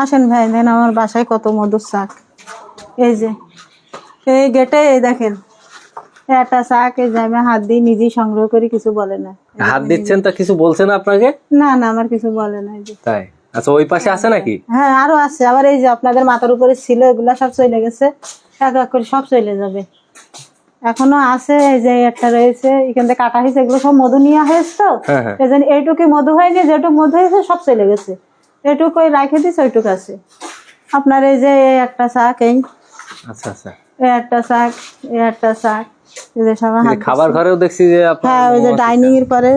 আসেন ভাই দেন আমার বাসায় কত মধুর শাক। এই যে এই গেটে এই দেখেন একটা শাক এই যে আমি হাত দিয়ে নিজেই সংগ্রহ করি কিছু বলে না। হাত দিচ্ছেন তা কিছু বলছে না আপনাকে? না না আমার কিছু বলে না এই যে। তাই? আচ্ছা ওই পাশে আছে নাকি? হ্যাঁ আরও আছে আবার এই যে আপনাদের মাথার উপরে ছিল এগুলা সব চলে গেছে। এক এক করে সব চলে যাবে। এখনও আছে এই যে একটা রয়েছে এখান থেকে কাটা হয়েছে এগুলো সব মধু নিয়ে হয়েছে তো? হ্যাঁ হ্যাঁ। এই জন্য এইটুকু মধু হয়নি যেটুকু মধু হয়েছে সব চলে গেছে। এইটুকু ওই রাখে দিছে ওইটুক আছে। আপনার এই যে একটা শাক এই আচ্ছা আচ্ছা। এই একটা শাক এই একটা শাক এই যে সব এই খাবার ঘরেও দেখছি যে আপনার হ্যাঁ ওই যে ডাইনিং এর পরে।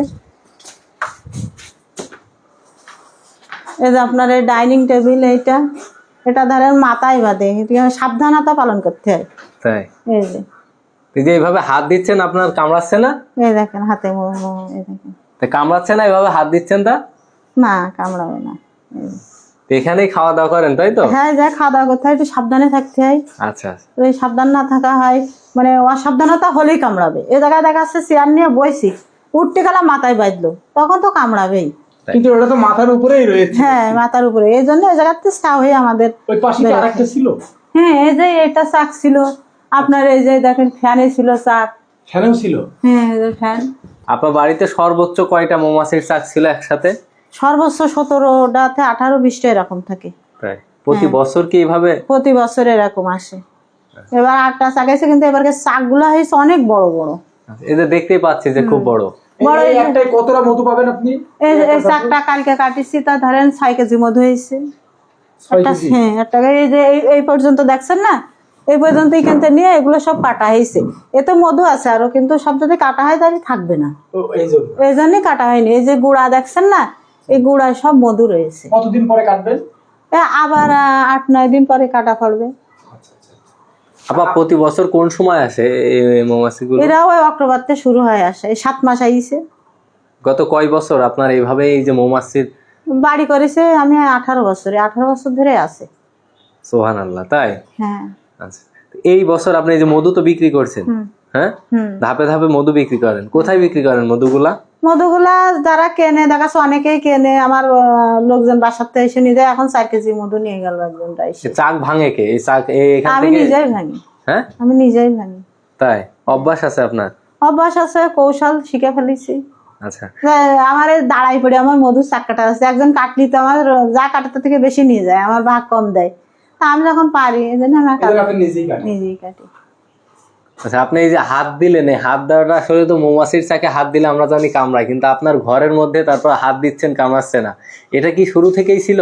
এই যে আপনার এই ডাইনিং টেবিল এইটা এটা ধরেন মাথায় বাঁধে। এটা সাবধানতা পালন করতে হয়। তাই? এই যে। এই যে এইভাবে হাত দিচ্ছেন আপনার কামড়াচ্ছে না? এই দেখেন হাতে এই দেখেন। তা কামড়াচ্ছে না এইভাবে হাত দিচ্ছেন তা? না কামড়াবে না। এখানেই খাওয়া দাওয়া করেন তাই তো? হ্যাঁ যা খাওয়া দাওয়া করতে হয় একটু সাবধানে থাকতে হয়। আচ্ছা আচ্ছা। তো এই সাবধান না থাকা হয় মানে অসাবধানতা হলেই কামড়াবে। এ জায়গায় দেখা যাচ্ছে চেয়ার নিয়ে বইছি উঠতে গেলাম মাথায় বাঁধলো তখন তো কামড়াবেই। কিন্তু ওটা তো মাথার উপরেই রয়েছে। হ্যাঁ মাথার উপরে। এই জন্য এই জায়গাতে চা হয়ে আমাদের ওই পাশে আরেকটা ছিল? হ্যাঁ এই যে এটা চাক ছিল। আপনার এই যে দেখেন ফ্যানে ছিল চাক ফ্যানেও ছিল? হ্যাঁ এই যে ফ্যান। আপনার বাড়িতে সর্বোচ্চ কয়টা মৌমাছির চাক ছিল একসাথে? সর্বোচ্চ সতেরোটাতে আঠারো বিশটা এরকম থাকে। প্রতি হ্যাঁ। বছর কি এইভাবে প্রতি বছর এরকম আসে। এবার আটটা চাক আছে কিন্তু এবার চাকগুলো হয়েছে অনেক বড় বড়। আচ্ছা, এই দেখতেই পাচ্ছি যে খুব বড়। বড় একটাই কতটা মধু পাবেন আপনি? এই এই চাকটা কালকে কাটিছি তা ধরেন ছয় কেজি মধু হয়েছে। হ্যাঁ একটা এই যে এই- এই পর্যন্ত দেখছেন না? এই পর্যন্ত এখান থেকে নিয়ে এগুলো সব কাটা হয়েছে। এতে মধু আছে আরও কিন্তু সব যদি কাটা হয় তাহলে থাকবে না। এই জন্য। কাটা হয়নি। এই যে গুড়া দেখছেন না? এই গুড়ায় সব মধু রয়েছে। কতদিন পরে কাটবেন? আবার আট নয় দিন পরে কাটা পড়বে। আবার প্রতি বছর কোন সময় আসে এই মৌমাছিগুলো? এরা অক্টোবর থেকে শুরু হয়ে আসে। এই সাত মাস আইছে। গত কয় বছর আপনার এইভাবে এই যে মৌমাছির বাড়ি করেছে আমি আঠারো বছরে। আঠারো বছর ধরে আছে। সোহান আল্লাহ তাই? হ্যাঁ। আচ্ছা। এই বছর আপনি এই যে মধু তো বিক্রি করছেন? হ্যাঁ? ধাপে ধাপে মধু বিক্রি করেন। কোথায় বিক্রি করেন মধুগুলা? মধুগুলা যারা কেনে দেখাচ্ছে অনেকেই কেনে। আমার লোকজন বাসার থেকে এসে নিয়ে যায় এখন চার কেজি মধু নিয়ে গেল এই চাক ভাঙে কে? এই চাক আমি নিজেই ভাঙি। হ্যাঁ? আমি নিজেই ভাঙি। তাই? অভ্যাস আছে আপনার? অভ্যাস আছে কৌশল শিখে ফেলেছি। আচ্ছা। আমার এই দাঁড়াই পড়ে আমার মধুর চাক কাটা আছে। একজন কাটলি তো আমার যা কাটাতে থেকে বেশি নিয়ে যায় আমার ভাগ কম দেয়। তা আমি যখন পারি এই জন্য আমার আপনি নিজেই কাটি। আচ্ছা আপনি এই যে হাত দিলেন এই হাত দেওয়াটা আসলে তো মৌমাছির চাকে হাত দিলে আমরা জানি কামড়ায় কিন্তু আপনার ঘরের মধ্যে তারপর হাত দিচ্ছেন কামড়াচ্ছে না। এটা কি শুরু থেকেই ছিল?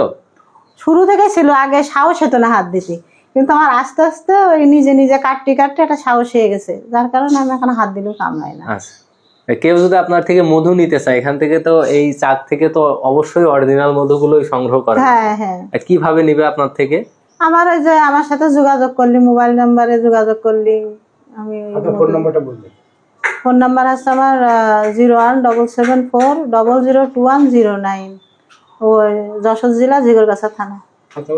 শুরু থেকে ছিল আগে সাহস হতো না হাত দিতে। কিন্তু আমার আস্তে আস্তে ওই নিজে নিজে কাটতে কাটতে একটা সাহস হয়ে গেছে। যার কারণে আমি এখন হাত দিলেও কামড়াই না। আচ্ছা। কেউ যদি আপনার থেকে মধু নিতে চায় এখান থেকে তো এই চাক থেকে তো অবশ্যই অরিজিনাল মধুগুলোই সংগ্রহ করে। হ্যাঁ হ্যাঁ। কীভাবে নিবে আপনার থেকে? আমার ওই যে আমার সাথে যোগাযোগ করলি মোবাইল নাম্বারে যোগাযোগ করলি। আমি ফোন নাম্বারটা বলবেন। ফোন নাম্বার আছে আমার zero one double seven four double zero two one zero nine. ও যশোর জেলা জিগরগাছা থানা। আচ্ছা